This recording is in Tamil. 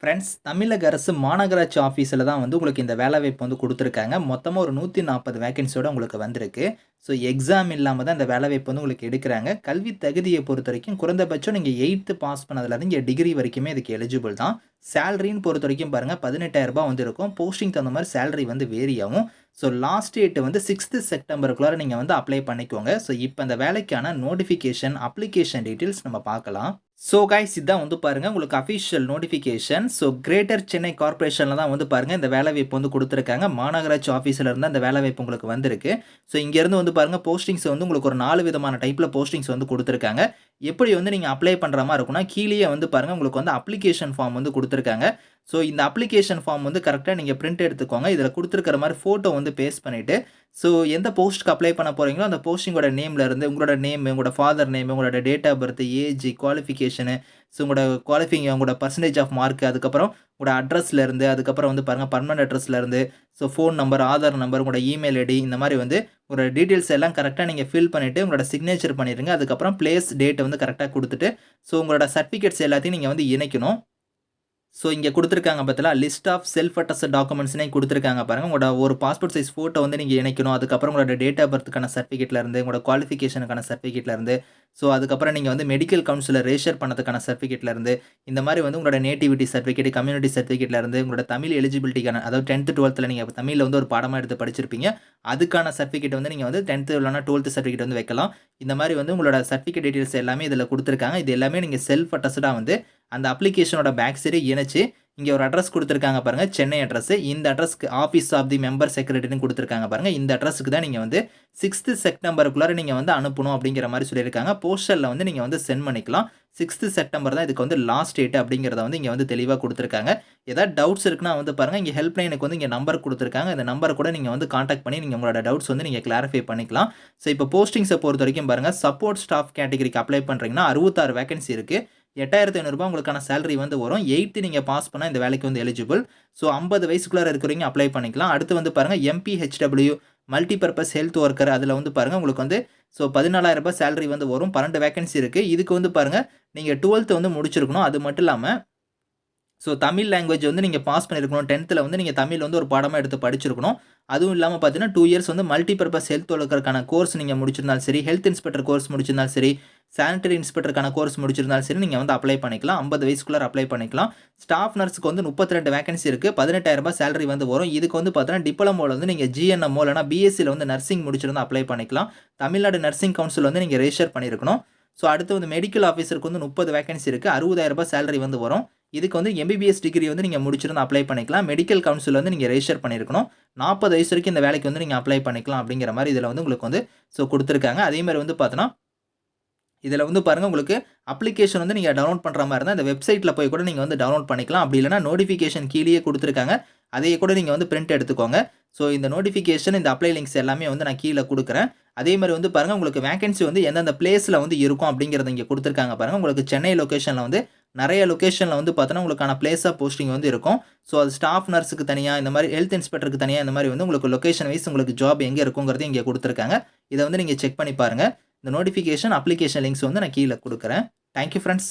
ஃப்ரெண்ட்ஸ் தமிழக அரசு மாநகராட்சி ஆஃபீஸில் தான் வந்து உங்களுக்கு இந்த வேலைவாய்ப்பு வந்து கொடுத்துருக்காங்க. மொத்தமாக ஒரு நூற்றி நாற்பது வேகன்சியோட உங்களுக்கு வந்திருக்கு. ஸோ எக்ஸாம் இல்லாமல் தான் இந்த வேலைவாய்ப்பு வந்து உங்களுக்கு எடுக்கிறாங்க. கல்வி தகுதியை பொறுத்த வரைக்கும் குறைந்தபட்சம் நீங்கள் எயித்து பாஸ் பண்ணதுலேருந்து இங்கே டிகிரி வரைக்குமே இதுக்கு எலிஜிபிள் தான். சேலரின்னு பொறுத்த வரைக்கும் பாருங்கள் பதினெட்டாயிரரூபா வந்து இருக்கும். போஸ்டிங் தகுந்த மாதிரி சேலரி வந்து வேரி ஆகும். ஸோ லாஸ்ட் டேட்டு வந்து சிக்ஸ்த்து செப்டம்பருக்குள்ளார நீங்கள் வந்து அப்ளை பண்ணிக்கோங்க. ஸோ இப்போ அந்த வேலைக்கான நோட்டிஃபிகேஷன் அப்ளிகேஷன் டீட்டெயில்ஸ் நம்ம பார்க்கலாம். ஸோ கைஸ் இதான் வந்து பாருங்கள் உங்களுக்கு official notification so Greater Chennai கார்ப்பரேஷனில் தான் வந்து பாருங்கள் இந்த வேலைவாய்ப்பு வந்து கொடுத்துருக்காங்க. மாநகராட்சி ஆஃபீஸில் இருந்து அந்த வேலைவாய்ப்பு உங்களுக்கு வந்திருக்கு. ஸோ இங்கேருந்து வந்து பாருங்கள் போஸ்டிங்ஸ் வந்து உங்களுக்கு ஒரு நாலு விதமான டைப்பில் போஸ்டிங்ஸ் வந்து கொடுத்துருக்காங்க. எப்படி வந்து நீங்கள் அப்ளை பண்ணுற மாதிரி இருக்குன்னா கீழேயே வந்து பாருங்கள் உங்களுக்கு வந்து அப்ளிகேஷன் ஃபார்ம் வந்து கொடுத்துருக்காங்க. ஸோ இந்த அப்ளிகேஷன் ஃபார்ம் வந்து கரெக்டாக நீங்கள் பிரிண்ட் எடுத்துக்கோங்க. இதில் கொடுத்துருக்கிற மாதிரி ஃபோட்டோ வந்து பேஸ்ட் பண்ணிவிட்டு ஸோ எந்த போஸ்ட்டுக்கு அப்ளை பண்ண போகிறீங்களோ அந்த போஸ்டிங்கோட நேமில் இருந்து உங்களோட நேம் உங்களோட ஃபாதர் நேம் உங்களோட date of birth age qualification so உங்களோட குவாலிஃபிங் உங்களோட பர்சன்டேஜ் ஆஃப் மார்க் அதுக்கப்புறம் உங்களோட அட்ரஸ்லேருந்து அதுக்கப்புறம் வந்து பாருங்கள் permanent அட்ரஸ்லேருந்து so phone number Aadhaar number உங்களோட இமெயில் ஐடி இந்த மாதிரி வந்து உங்களோட டீட்டெயில்ஸ் எல்லாம் கரெக்டாக நீங்கள் ஃபில் பண்ணிவிட்டு உங்களோட சிக்னேச்சர் பண்ணிடுங்க அதுக்கப்புறம் பிளேஸ் டேட்டை வந்து கரெக்டாக கொடுத்துட்டு ஸோ உங்களோட சர்டிஃபிகேட்ஸ் எல்லாத்தையும் நீங்கள் வந்து இணைக்கணும். ஸோ இங்கே கொடுத்துருக்காங்க பார்த்தீங்களா லிஸ்ட் ஆஃப் செல்ஃப் அட்டஸ்ட் டாக்குமெண்ட்ஸ்னே கொடுத்துருக்காங்க பாருங்கள் உங்களோட ஒரு பாஸ்போர்ட் சைஸ் ஃபோட்டோ வந்து நீங்கள் இணைக்கணும். அதுக்கப்புறம் உங்களோட டேட் ஆஃப் பர்த்துக்கான சர்டிஃபிகேட்லேருந்து உங்களோட குவாலிஃபிகேஷனுக்கான சர்டிஃபிகேட்லேருந்து ஸோ அதுக்கப்புறம் நீங்கள் வந்து மெடிக்கல் கவுன்சிலர் ரேஷர் பண்ணதுக்கான சர்டிஃபிகேட்லேருந்து இந்த மாதிரி வந்து உங்களோட நேட்டிவிட்டி சர்டிஃபிகேட் கம்யூனிட்டி சர்டிஃபிகேட்லேருந்து உங்களோட தமிழ் எலிஜிபிலிட்டிக்கான அதாவது டென்த்து டுவெல்த்தில் நீங்கள் தமிழில் வந்து ஒரு பாடமாக எடுத்து படிச்சிருப்பீங்க. அதுக்கான சர்டிஃபிகேட் வந்து நீங்கள் வந்து டென்த்து இல்லைனா டுவெல்த்து சர்டிஃபிகேட் வந்து வைக்கலாம். இந்த மாதிரி வந்து உங்களோட சர்டிஃபிகேட் டீட்டெயில்ஸ் எல்லாமே இதில் கொடுத்துருக்காங்க. இது எல்லாமே நீங்கள் செல்ஃப் அட்டஸ்டாக வந்து அந்த அப்ளிகேஷனோட பேக் சைடு இணைச்சு இங்கே ஒரு அட்ரஸ் கொடுத்துருக்காங்க பாருங்கள் சென்னை அட்ரஸ் இந்த அட்ரஸ்க்கு ஆஃபீஸ் ஆஃப் தி மெம்பர் செக்ரட்டரின்னு கொடுத்துருக்காங்க பாருங்கள் இந்த அட்ரஸுக்கு தான் நீங்கள் வந்து சிக்ஸ்த்து செப்டம்பருக்குள்ளார நீங்கள் வந்து அனுப்பணும் அப்படிங்கிற மாதிரி சொல்லியிருக்காங்க. போஸ்டரில் வந்து நீங்கள் வந்து சென்ட் பண்ணிக்கலாம். சிக்ஸ்த்து செப்டம்பர் தான் இதுக்கு வந்து லாஸ்ட் டேட் அப்படிங்கிறத வந்து இங்கே வந்து தெளிவாக கொடுத்துருக்காங்க. ஏதாவது டவுட்ஸ் இருக்குன்னா வந்து பாருங்கள் இங்கே ஹெல்ப்லைனுக்கு வந்து இங்கே நம்பர் கொடுத்துருக்காங்க. இந்த நம்பர் கூட நீங்கள் வந்து காண்டாக்ட் பண்ணி நீங்கள் உங்களோட டவுட்ஸ் வந்து நீங்கள் கிளாரிஃபை பண்ணிக்கலாம். ஸோ இப்போ போஸ்டிங்ஸை பொறுத்த வரைக்கும் பாருங்கள் சப்போர்ட் ஸ்டாஃப் கேட்டகரிக்கு அப்ளை பண்ணுறீங்கன்னா அறுபத்தாறு வேகன்சி இருக்குது எட்டாயிரத்தி ஐநூறுரூபா உங்களுக்கான சேலரி வந்து வரும். எயித்து நீங்கள் பாஸ் பண்ணால் இந்த வேலைக்கு வந்து எலிஜிபிள் ஸோ ஐம்பது வயசுக்குள்ளே இருக்கிறவங்க அப்ளை பண்ணிக்கலாம். அடுத்து வந்து பாருங்கள் எம்பிஹெச்டபிள்யூ மல்டிபர்பஸ் ஹெல்த் ஒர்க்கர் அதில் வந்து பாருங்கள் உங்களுக்கு வந்து ஸோ பதினாலாயிரம் ரூபாய் சேலரி வந்து வரும். பன்னெண்டு வேகன்சி இருக்குது இதுக்கு வந்து பாருங்கள் நீங்கள் டுவெல்த்து வந்து முடிச்சிருக்கணும். அது மட்டும் இல்லாமல் ஸோ தமிழ் லாங்குவேஜ் வந்து நீங்கள் பாஸ் பண்ணியிருக்கணும் டென்த்தில் வந்து நீங்கள் தமிழ் வந்து ஒரு பாடமாக எடுத்து படிச்சிருக்கணும். அதுவும் இல்லாமல் பார்த்தீங்கன்னா டூ இயர்ஸ் வந்து மல்டி பர்பஸ் ஹெல்த் ஒர்க்கருக்கான கோர்ஸ் நீங்கள் முடிச்சிருந்தாலும் சரி ஹெல்த் இன்ஸ்பெக்டர் கோர்ஸ் முடிச்சிருந்தாலும் சரி சானிட்டரி இன்ஸ்பெக்டருக்கான கோர்ஸ் முடிச்சிருந்தாலும் சரி நீங்கள் வந்து அப்ளை பண்ணிக்கலாம். ஐம்பது வயசுக்குள்ளே அப்ளை பண்ணிக்கலாம். ஸ்டாஃப் நர்ஸுக்கு வந்து முப்பத்தி ரெண்டு வேகன்சி இருக்குது பதினெட்டாயிரரூபா ரூபாய் சேலரி வந்து வரும். இதுக்கு வந்து பார்த்தீங்கன்னா டிப்ளமோவில் வந்து நீங்கள் ஜிஎன்எம்ஓ இல்லைனா பிஎஸ்சியில் வந்து நர்சிங் முடிச்சிருந்தா அப்ளை பண்ணிக்கலாம். தமிழ்நாடு நர்சிங் கவுன்சில் வந்து நீங்கள் ரெஜிஸ்டர் பண்ணியிருக்கணும் ஸோ அடுத்து வந்து மெடிக்கல் ஆஃபீஸருக்கு வந்து முப்பது வேகன்சி இருக்குது அறுபதாயிரரூபா சேலரி வந்து வரும். இதுக்கு வந்து எம்பிபிஎஸ் டிகிரி வந்து நீங்கள் முடிச்சிருந்து அப்ளை பண்ணிக்கலாம். மெடிக்கல் கவுன்சில் வந்து நீங்கள் ரெஜிஸ்டர் பண்ணியிருக்கணும். நாற்பது வயசு வரைக்கும் இந்த வேலைக்கு வந்து நீங்கள் அப்ளை பண்ணிக்கலாம் அப்படிங்கிற மாதிரி இதில் வந்து உங்களுக்கு வந்து ஸோ கொடுத்துருக்காங்க. அதேமாதிரி வந்து பார்த்தோன்னா இதில் வந்து பாருங்கள் உங்களுக்கு அப்ளிகேஷன் வந்து நீங்கள் டவுன்லோட் பண்ணுற மாதிரி இருந்தால் இந்த வெப்சைட்டில் போய் கூட நீங்கள் வந்து டவுன்லோட் பண்ணிக்கலாம். அப்படி இல்லைனா நோட்டிஃபிகேஷன் கீழே கொடுத்துருக்காங்க. அதையே கூட நீங்கள் வந்து பிரிண்ட் எடுத்துக்கோங்க. ஸோ இந்த நோட்டிஃபிகேஷன் இந்த அப்ளை லிங்க்ஸ் எல்லாமே வந்து நான் கீழே கொடுக்குறேன். அதே மாதிரி வந்து பாருங்கள் உங்களுக்கு வேகன்சி வந்து எந்தெந்த பிளேஸில் வந்து இருக்கும் அப்படிங்கிறத இங்கே கொடுத்துருக்காங்க பாருங்கள் உங்களுக்கு சென்னை லொக்கேஷனில் வந்து நிறைய லொக்கேஷனில் வந்து பார்த்தோன்னா உங்களுக்கான பிளேஸ் ஆஃப் போஸ்டிங் வந்து இருக்கும். ஸோ அது ஸ்டாஃப் நர்ஸுக்கு தனியாக இந்த மாதிரி ஹெல்த் இன்ஸ்பெக்டருக்கு தனியாக இந்த மாதிரி வந்து உங்களுக்கு லொக்கேஷன் வைஸ் உங்களுக்கு ஜாப் எங்கே இருக்குங்கிறது இங்கே கொடுத்துருக்காங்க. இதை வந்து நீங்கள் செக் பண்ணி பாருங்கள் இந்த நோட்டிஃபிகேஷன் அப்ளிகேஷன் லிங்க்ஸ் வந்து நான் கீழே கொடுக்குறேன். Thank you friends